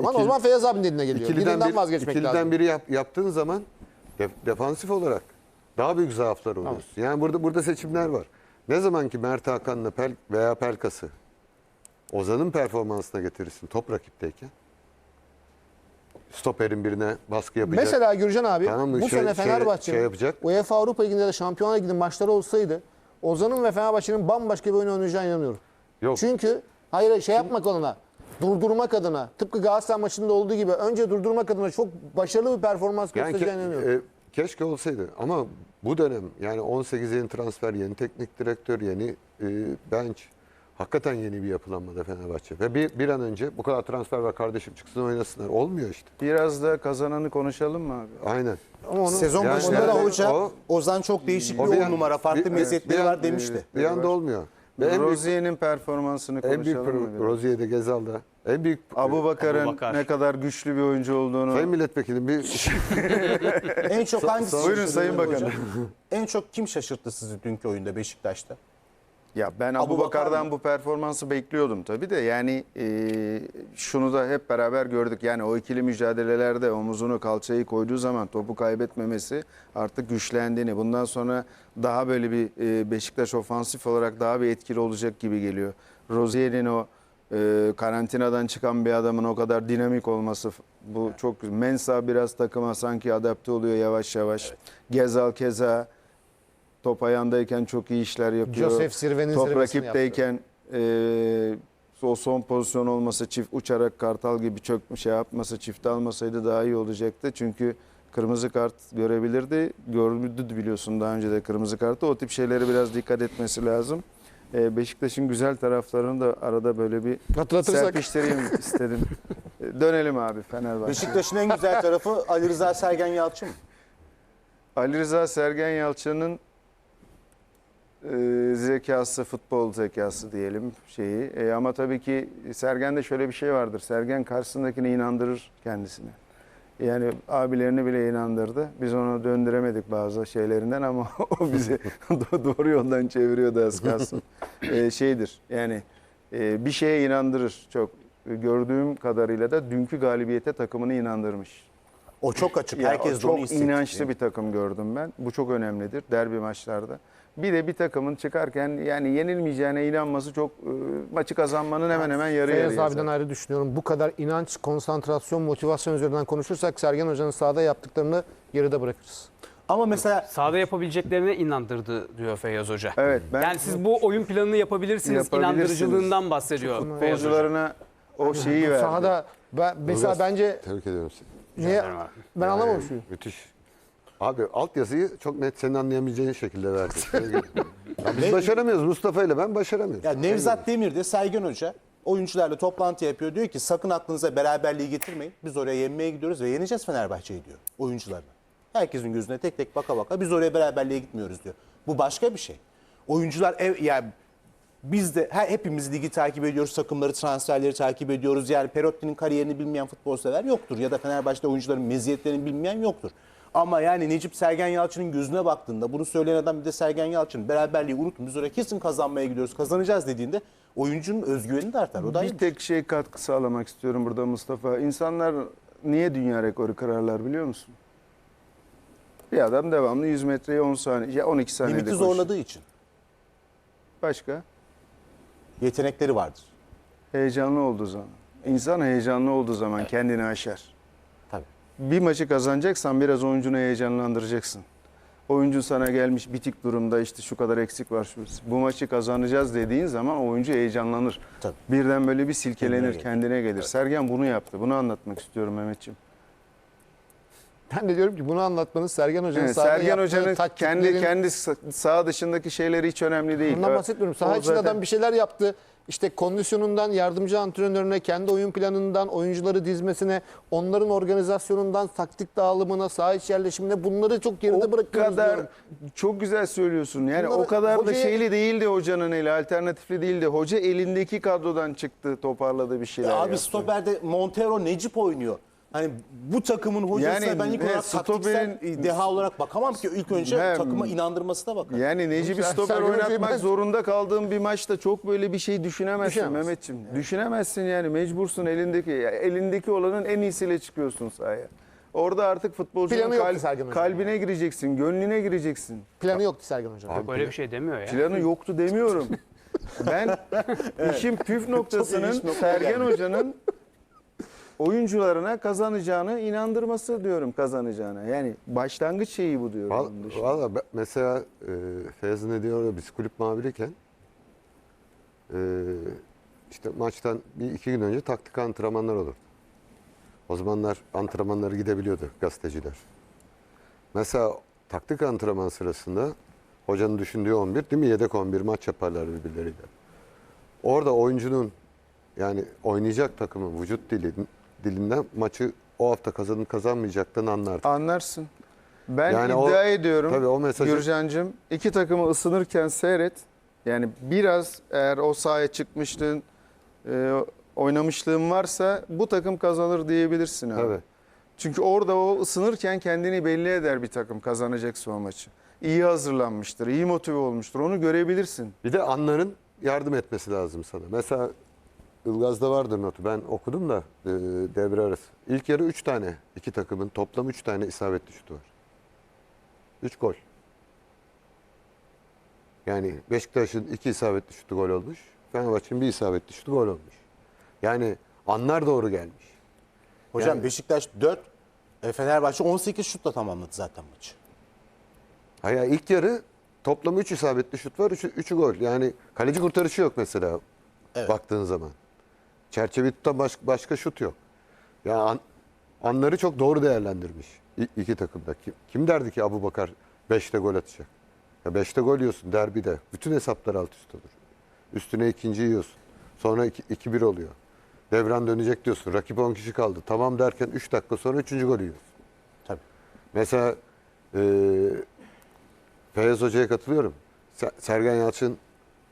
Ama İkili- o zaman Feyyaz abinin dediğine geliyor. Birinden bir, vazgeçmek ikiliden lazım. biri yap- yaptığın zaman def- defansif olarak daha büyük zaaflar oluyorsun. Yani burada burada seçimler var. Ne zaman ki Mert Hakan'la Pel veya Pelkas'ı Ozan'ın performansına getirirsin top rakipteyken stoperin birine baskı yapacak. Mesela Gürcan abi Tamam bu Şey- sene şey- Fenerbahçe'nin şey. UEFA Avrupa Ligi'nde de Şampiyonlar Ligi'nin maçları olsaydı Ozan'ın ve Fenerbahçe'nin bambaşka bir oyun oynayacağına inanıyorum. Yok. Çünkü hayır şey yapmak adına durdurmak adına tıpkı Galatasaray maçında olduğu gibi önce durdurmak adına çok başarılı bir performans Yani göstereceğine inanıyorum. e, keşke olsaydı ama bu dönem yani 18 yeni transfer, yeni teknik direktör, yeni e, bench hakikaten yeni bir yapılanmada Fenerbahçe. Ve bir, bir an önce bu kadar transfer var kardeşim çıksın oynasınlar. Olmuyor işte. Biraz da kazananı konuşalım mı abi? Aynen. Ama onu Sezon Yani başında da o- hoca o- Ozan çok değişik O bir bir on an- numara, farklı bir- meziyetleri var demişti. Bir anda olmuyor. Ve en büyük, Rozier'in performansını en büyük konuşalım mı? biraz? Rozier'de, Gezal'da en büyük Abu Bakar'ın Abubakar. ne kadar güçlü bir oyuncu olduğunu. Sayın Milletvekili bir En çok hangisi Buyurun şaşırttı Sayın hocam? Bakanım. En çok kim şaşırttı sizi dünkü oyunda Beşiktaş'ta? Ya ben Abu Abu Bakar Bakar'dan mı? bu performansı bekliyordum tabii de yani e, şunu da hep beraber gördük. Yani o ikili mücadelelerde omuzunu kalçayı koyduğu zaman topu kaybetmemesi artık güçlendiğini. Bundan sonra daha böyle bir e, Beşiktaş ofansif olarak daha bir etkili olacak gibi geliyor. Rozier'in o e, karantinadan çıkan bir adamın o kadar dinamik olması bu çok güzel. Mensa biraz takıma sanki adapte oluyor yavaş yavaş. Gezal keza top ayağındayken çok iyi işler yapıyor. Joseph Sirven'in Top rakipteyken e, o son pozisyon olmasa çift uçarak kartal gibi çökmüş şey yapmasa çift almasaydı daha iyi olacaktı. Çünkü kırmızı kart görebilirdi. Gördü biliyorsun daha önce de kırmızı kartı. O tip şeylere biraz dikkat etmesi lazım. E, Beşiktaş'ın güzel taraflarını da arada böyle bir Hatırlatırsak. serpiştireyim istedim. E, Dönelim abi Fenerbahçe. Beşiktaş'ın en güzel tarafı Ali Rıza Sergen Yalçın mı? Ali Rıza Sergen Yalçın'ın e, zekası, futbol zekası diyelim şeyi. E, ama tabii ki Sergen'de şöyle bir şey vardır. Sergen karşısındakini inandırır kendisine. Yani abilerini bile inandırdı. Biz onu döndüremedik bazı şeylerinden ama o bizi doğru yoldan çeviriyordu az kalsın. E, şeydir yani e, bir şeye inandırır çok. Gördüğüm kadarıyla da dünkü galibiyete takımını inandırmış. O çok açık. Ya Herkes de çok onu hissetti. inançlı bir takım gördüm ben. Bu çok önemlidir derbi maçlarda. Bir de bir takımın çıkarken yani yenilmeyeceğine inanması çok e, maçı kazanmanın hemen hemen yarı Feyyaz yarıya. abiden ayrı düşünüyorum. Bu kadar inanç, konsantrasyon, motivasyon üzerinden konuşursak Sergen Hoca'nın sahada yaptıklarını geride bırakırız. Ama mesela Sahada yapabileceklerine inandırdı diyor Feyyaz Hoca. Evet ben Yani siz bu oyun planını yapabilirsiniz, Yapabilirsiniz. inandırıcılığından bahsediyor futbolcularına o şeyi verdi. Sahada ben, mesela Ilgaz, bence tebrik ediyorum seni. Niye ben Yani şu. Müthiş. Abi altyazıyı çok net senin anlayabileceğin şekilde verdi. Ya biz başaramıyoruz. Mustafa ile ben başaramıyoruz. ya Nevzat Demir de Sergen Hoca oyuncularla toplantı yapıyor. Diyor ki sakın aklınıza beraberliği getirmeyin. Biz oraya yenmeye gidiyoruz ve yeneceğiz Fenerbahçe'yi diyor oyuncularla. Herkesin gözüne tek tek baka baka biz oraya beraberliğe gitmiyoruz diyor. Bu başka bir şey. Oyuncular ev, yani biz de her, hepimiz ligi takip ediyoruz, takımları, transferleri takip ediyoruz. Yani Perotti'nin kariyerini bilmeyen futbol sever yoktur. Ya da Fenerbahçe'de oyuncuların meziyetlerini bilmeyen yoktur. Ama yani Necip Sergen Yalçın'ın gözüne baktığında bunu söyleyen adam bir de Sergen Yalçın beraberliği unutun biz oraya kesin kazanmaya gidiyoruz, kazanacağız dediğinde oyuncunun özgüveni de artar. O da bir tek şey katkı sağlamak istiyorum burada Mustafa. İnsanlar niye dünya rekoru kırarlar biliyor musun? Bir adam devamlı 100 metreyi 10 saniye, ya 12 saniyede Limiti koşuyor. zorladığı için. Başka? Yetenekleri vardır. Heyecanlı olduğu zaman. İnsan heyecanlı olduğu zaman kendini aşar. Tabii. Bir maçı kazanacaksan biraz oyuncunu heyecanlandıracaksın. Oyuncu sana gelmiş bitik durumda işte şu kadar eksik var. Şu, bu maçı kazanacağız dediğin zaman oyuncu heyecanlanır. Tabii. Birden böyle bir silkelenir, Kendine gelir. kendine gelir. Sergen bunu yaptı. Bunu anlatmak istiyorum Mehmetciğim. Ben de diyorum ki bunu anlatmanız Sergen Hoca'nın Evet, sahada Sergen Hoca'nın kendi kendi sa- saha dışındaki şeyleri hiç önemli değil. Bundan O- bahsetmiyorum. Saha o içinde zaten- adam bir şeyler yaptı. İşte kondisyonundan, yardımcı antrenörüne, kendi oyun planından, oyuncuları dizmesine, onların organizasyonundan, taktik dağılımına, saha iç yerleşimine bunları çok geride o bırakıyoruz kadar diyorum. çok güzel söylüyorsun. Yani Bunları o kadar da hocaya- şeyli değildi hocanın eli, alternatifli değildi. Hoca elindeki kadrodan çıktı, toparladı bir şeyler. Ya abi yaptı. stoperde Montero Necip oynuyor. Hani bu takımın hocasına Yani, ben ilk evet, olarak taktiksel stoperin- deha olarak bakamam ki ilk önce Hem- takıma inandırmasına bakarım. Yani Necip'i Sen- stoper sen öyle oynatmak zorunda kaldığın bir maçta çok böyle bir şey düşünemezsin Düşünemezsin. Mehmetciğim. Düşünemezsin yani mecbursun elindeki ya elindeki olanın en iyisiyle çıkıyorsun sahaya. Orada artık futbolcunun Planı yoktu kal- Sergen Hoca'nın kalbine gireceksin, gönlüne gireceksin. Planı yoktu Sergen Hocam. Abi, Öyle bir şey demiyor ya. Planı yoktu demiyorum. Ben işin püf noktasının ilginç noktaya Sergen geldik. Hoca'nın oyuncularına kazanacağını inandırması diyorum kazanacağına. Yani başlangıç şeyi bu diyorum. Val-. Valla mesela e, Feyyaz ne diyor ya biz kulüp maviriyken e, işte maçtan bir iki gün önce taktik antrenmanlar olurdu. O zamanlar antrenmanları gidebiliyordu gazeteciler. Mesela taktik antrenman sırasında hocanın düşündüğü 11 değil mi? Yedek 11 maç yaparlar birbirleriyle. Orada oyuncunun yani oynayacak takımın vücut dili, dilinden maçı o hafta kazanıp kazanmayacaklarını anlardı. Anlarsın. Ben Yani o- iddia ediyorum. tabii o mesajı- Gürcan'cığım iki takımı ısınırken seyret. Yani biraz eğer o sahaya çıkmışlığın, e, oynamışlığın varsa bu takım kazanır diyebilirsin abi. Tabii. Çünkü orada o ısınırken kendini belli eder bir takım kazanacaksa o maçı. İyi hazırlanmıştır, iyi motive olmuştur. Onu görebilirsin. Bir de anların yardım etmesi lazım sana. Mesela Ilgaz'da vardır notu. Ben okudum da e, devre arası. İlk yarı 3 tane. iki takımın toplam 3 tane isabetli şutu var. 3 gol. Yani Beşiktaş'ın 2 isabetli şutu gol olmuş. Fenerbahçe'nin bir isabetli şutu gol olmuş. Yani anlar doğru gelmiş. Hocam Yani- Beşiktaş 4, e, Fenerbahçe 18 şutla tamamladı zaten maçı. Hayır ilk yarı toplam 3 isabetli şut var. 3'ü gol. Yani kaleci kurtarışı yok mesela Evet. baktığın zaman. Çerçeveyi tutan baş- başka şut yok. Ya an- anları çok doğru değerlendirmiş i- iki takımda. Kim, kim derdi ki Abu Bakar 5'te gol atacak? Ya 5'te gol yiyorsun derbide. Bütün hesaplar alt üst olur. Üstüne ikinci yiyorsun. Sonra 2-1 oluyor. Devran dönecek diyorsun. Rakip 10 kişi kaldı. Tamam derken 3 dakika sonra 3. golü yiyorsun. Tabii. Mesela e, Feyyaz Hoca'ya katılıyorum. Se- Sergen Yalçın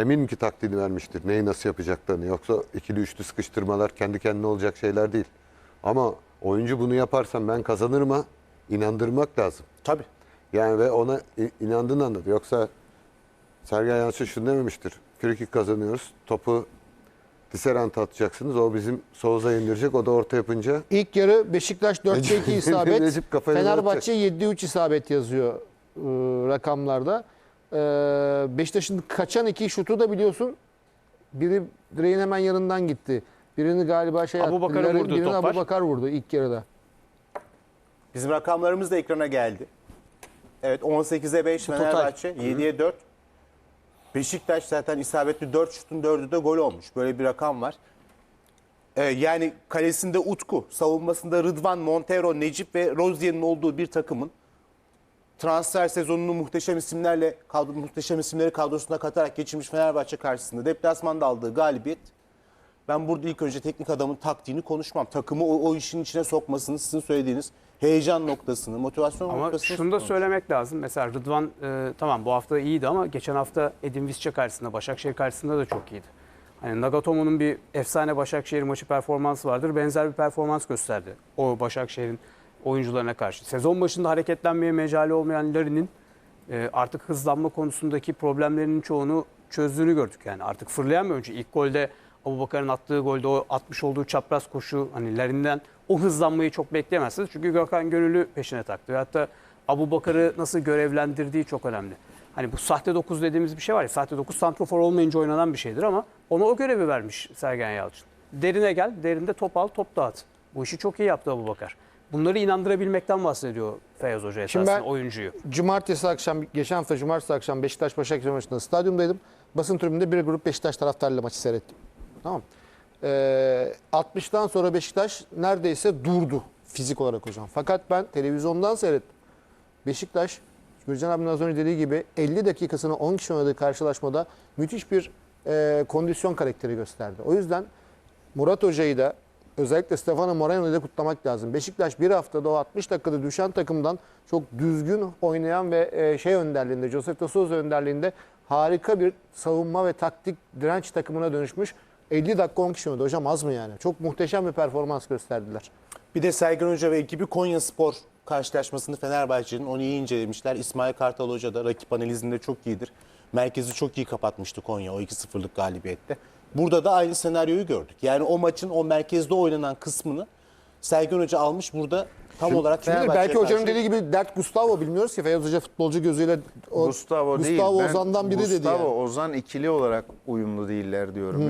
eminim ki taktiğini vermiştir. Neyi nasıl yapacaklarını. Yoksa ikili üçlü sıkıştırmalar kendi kendine olacak şeyler değil. Ama oyuncu bunu yaparsam ben kazanırıma inandırmak lazım. Tabii. Yani ve ona i- inandığını anladı. Yoksa Sergen Yalçın şunu dememiştir. Frikik kazanıyoruz. Topu Tisserant'a atacaksınız. O bizim Soğuz'a indirecek. O da orta yapınca İlk yarı Beşiktaş 4'te 2 isabet. Fenerbahçe 7'de 3 isabet yazıyor e, rakamlarda. E, Beşiktaş'ın kaçan iki şutu da biliyorsun. Biri direğin hemen yanından gitti. Birini galiba şey Abu attı. Bakar'a Birini vurdu top Abu. Bakar vurdu ilk yarıda. Bizim rakamlarımız da ekrana geldi. Evet 18'e 5 Total. Fenerbahçe, 7'ye 4. Beşiktaş zaten isabetli 4 şutun 4'ü de gol olmuş. Böyle bir rakam var. Ee, yani kalesinde Utku, savunmasında Rıdvan, Montero, Necip ve Rozier'in olduğu bir takımın transfer sezonunu muhteşem isimlerle kadro, muhteşem isimleri kadrosuna katarak geçirmiş Fenerbahçe karşısında deplasmanda aldığı galibiyet ben burada ilk önce teknik adamın taktiğini konuşmam. Takımı o, o işin içine sokmasını, sizin söylediğiniz heyecan noktasını, motivasyon Ama noktasını şunu da söylemek lazım. Mesela Rıdvan e, tamam bu hafta iyiydi ama geçen hafta Edin Visca karşısında, Başakşehir karşısında da çok iyiydi. Hani Nagatomo'nun bir efsane Başakşehir maçı performansı vardır. Benzer bir performans gösterdi. O Başakşehir'in oyuncularına karşı. Sezon başında hareketlenmeye mecali olmayan Larin'in e, artık hızlanma konusundaki problemlerinin çoğunu çözdüğünü gördük. Yani artık fırlayan bir oyuncu. İlk golde Abubakar'ın attığı golde o atmış olduğu çapraz koşu hani Larin'den o hızlanmayı çok bekleyemezsiniz. Çünkü Gökhan Gönüllü peşine taktı. Hatta Abubakar'ı nasıl görevlendirdiği çok önemli. Hani bu sahte 9 dediğimiz bir şey var ya. Sahte 9 santrofor olmayınca oynanan bir şeydir ama ona o görevi vermiş Sergen Yalçın. Derine gel, derinde top al, top dağıt. Bu işi çok iyi yaptı Abubakar. Bunları inandırabilmekten bahsediyor Feyyaz Hoca Şimdi esasında ben- oyuncuyu. Cumartesi akşam, geçen hafta cumartesi akşam Beşiktaş Başakşehir maçında stadyumdaydım. Basın tribünde bir grup Beşiktaş taraftarıyla maçı seyrettim. Tamam. Ee, 60'tan sonra Beşiktaş neredeyse durdu fizik olarak hocam. Fakat ben televizyondan seyrettim. Beşiktaş, Gürcan abinin az önce dediği gibi 50 dakikasını 10 kişi oynadığı karşılaşmada müthiş bir e, kondisyon karakteri gösterdi. O yüzden Murat Hoca'yı da özellikle Stefano Moreno'yu da kutlamak lazım. Beşiktaş bir haftada o 60 dakikada düşen takımdan çok düzgün oynayan ve e, şey önderliğinde, Josef de Souza önderliğinde harika bir savunma ve taktik direnç takımına dönüşmüş. 50 dakika 10 kişi oynadı. Hocam az mı yani? Çok muhteşem bir performans gösterdiler. Bir de Sergen Hoca ve ekibi Konya Spor karşılaşmasını Fenerbahçe'nin onu iyi incelemişler. İsmail Kartal Hoca da rakip analizinde çok iyidir. Merkezi çok iyi kapatmıştı Konya o 2-0'lık galibiyette. Burada da aynı senaryoyu gördük. Yani o maçın o merkezde oynanan kısmını Sergen Hoca almış burada tam olarak Şimdi Fenerbahçe'ye belki hocanın karşı- dediği gibi dert Gustavo bilmiyoruz ki. Feyyaz Hoca futbolcu gözüyle o Gustavo, değil. Gustavo Ben Ozan'dan biri dedi Gustavo, yani. Ozan ikili olarak uyumlu değiller diyorum.